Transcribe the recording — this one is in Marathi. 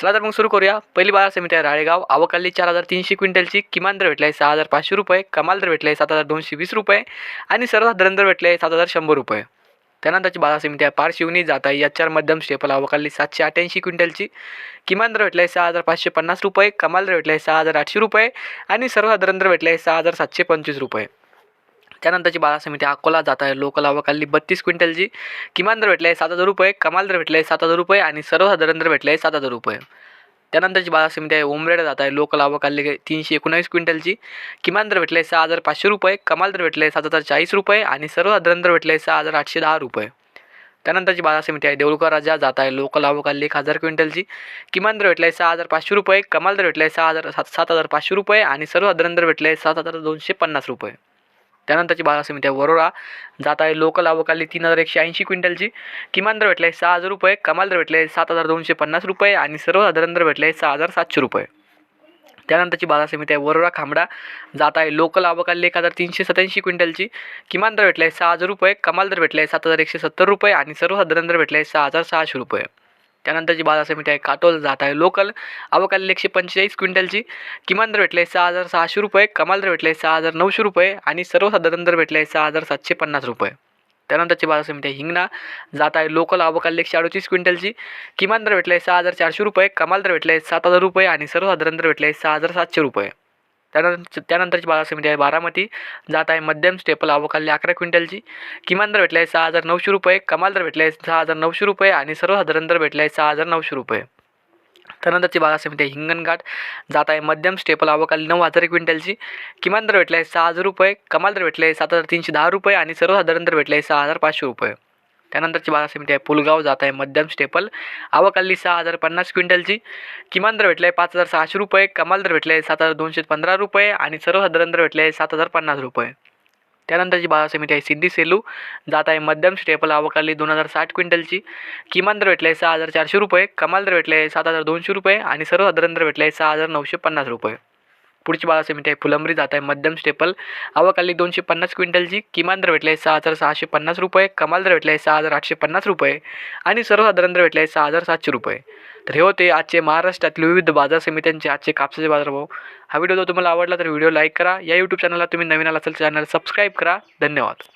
चला तर मग सुरू करूया. पहिली बाजार समिती आहे राळेगाव. आवकाली चार हजार तीनशे क्विंटलची किमान दर भेटला आहे सहा हजार पाचशे रुपये. कमाल दर भेटला आहे सात हजार दोनशे वीस रुपये. आणि सर्वसाधारण दर भेटले आहे सात हजार शंभर रुपये. त्यानंतरची बाजार समिती आहे पारशिवनी जात आहे याच्यावर मध्यम स्टेपल आवकाली सातशे अठ्ठ्याऐंशी क्विंटलची. किमान दर भेटला आहे सहा हजार पाचशे पन्नास रुपये. कमाल दर भेटला आहे सहा हजार आठशे रुपये. आणि सर्वसाधारण दर भेटला आहे सहा हजार सातशे पंचवीस रुपये. त्यानंतरची बाजार समिती अकोला जात आहे. लोकल आवकाली बत्तीस क्विंटलची किमान दर भेटले आहे सात हजार रुपये कमाल दर भेटले आहे सात हजार रुपये आणि सर्वसाधारण दर भेटले आहे सात हजार रुपये. त्यानंतरची बाजार समिती आहे ओमरेड जात आहे. लोकल आवकाली तीनशे एकोणावीस क्विंटलची किमान दर भेटले आहे सहा हजार पाचशे रुपये कमाल दर भेटले आहे सात हजार चाळीस रुपये आणि सर्वसाधारण दर भेटले आहे सहा हजार आठशे दहा रुपये. त्यानंतरची बाजार समिती आहे देऊळकर राजा जात आहे. लोकल अवकाली एक हजार क्विंटलची किमान दर भेटले आहे सहा हजार पाचशे रुपये कमाल दर भेटले आहे सहा हजार सात सात हजार पाचशे रुपये आणि सर्वसाधारण दर भेटले आहे सात हजार दोनशे पन्नास रुपये. त्यानंतरची बाजार समिती आहे वरोरा. जात आहे लोकल आवकाली तीन हजार एकशे ऐंशी क्विंटलची. किमान दर भेटले आहे सहा हजार रुपये कमाल दर भेटले आहे सात हजार दोनशे पन्नास रुपये आणि सर्वसाधारण दर भेटले आहे सहा हजार सातशे रुपये. त्यानंतरची बाजार समिती आहे वरोरा खांबडा. जात आहे लोकल आवकाली एक हजार तीनशे सत्याऐंशी क्विंटलची. किमान दर भेटले आहे सहा हजार रुपये कमाल दर भेटले आहे सात हजार एकशे सत्तर रुपये आणि सर्वसाधारण दर भेटले आहे सहा हजार सहाशे रुपये. त्यानंतरची बाजार समिती आहे काटोल जात आहे. लोकल अवकाली एकशे पंचेचाळीस क्विंटलची किमान दर भेटले सहा हजार सहाशे रुपये कमाल दर भेटले सहा हजार नऊशे रुपये आणि सर्वसाधारण दर भेटले सहा हजार सातशे पन्नास रुपये. त्यानंतरची बाजार समिती आहे हिंगणा जात आहे. लोकल अवकाली एकशे अडोतीस क्विंटलची किमान दर भेटले सहा हजार चारशे रुपये कमाल दर भेटले सात हजार रुपये आणि सर्वसाधारण दर भेटले सहा हजार सातशे रुपये. त्यानंतर त्यानंतरची बाजार समिती आहे बारामती. जात आहे मध्यम स्टेपल अवकाली अकरा क्विंटलची. किमान दर भेटला आहे सहा हजार नऊशे रुपये कमाल दर भेटले आहे सहा हजार नऊशे रुपये आणि सर्वसाधारण दर भेटला आहे सहा हजार नऊशे रुपये. त्यानंतरची बाजार समिती आहे हिंगणघाट. जात आहे मध्यम स्टेपल अवकाली नऊ हजार क्विंटलची. किमान दर भेटला आहे सहा हजार रुपये कमाल दर भेटले आहे सात हजार तीनशे दहा रुपये आणि सर्वसाधारण दर भेटले आहे सहा हजार पाचशे रुपये. त्यानंतरची बाजार समिती आहे. पुलगाव जात आहे. मध्यम स्टेपल. अवकाली सहा हजार पन्नास क्विंटलची. किमान दर भेटले आहे पाच हजार सहाशे रुपये. कमाल दर भेटले आहे सात हजार दोनशे पंधरा रुपये. आणि सर्वसाधारण दर भेटले आहे सात हजार पन्नास रुपये. त्यानंतरची बाजार समिती आहे सिद्धी सेलू. जात आहे मध्यम स्टेपल. अवकाली दोन हजार साठ क्विंटलची. किमान दर भेटले आहे सहा हजार चारशे रुपये. कमाल दर भेटले आहे सात हजार दोनशे रुपये. आणि सर्वसाधारण दर भेटले आहे सहा हजार नऊशे पन्नास रुपये. पुढची बाजार समिती आहे. फुलंब्री जात आहे. मध्यम स्टेपल आवकाली दोनशे पन्नास क्विंटलची किमान दर भेटले आहे सहा हजार सहाशे पन्नास रुपये. कमाल दर भेटले आहे सहा हजार आठशे पन्नास रुपये. आणि सर्वसाधारण दर भेटले आहे सहा हजार सातशे रुपये. तर हे होते आजचे महाराष्ट्रातील विविध बाजार समित्यांचे आजचे कापसाचे बाजारभाव. हा व्हिडिओ जर तुम्हाला आवडला तर व्हिडिओ लाईक करा. या यूट्यूब चॅनलला तुम्ही नवीन आला असेल चॅनल सबस्क्राईब करा. धन्यवाद.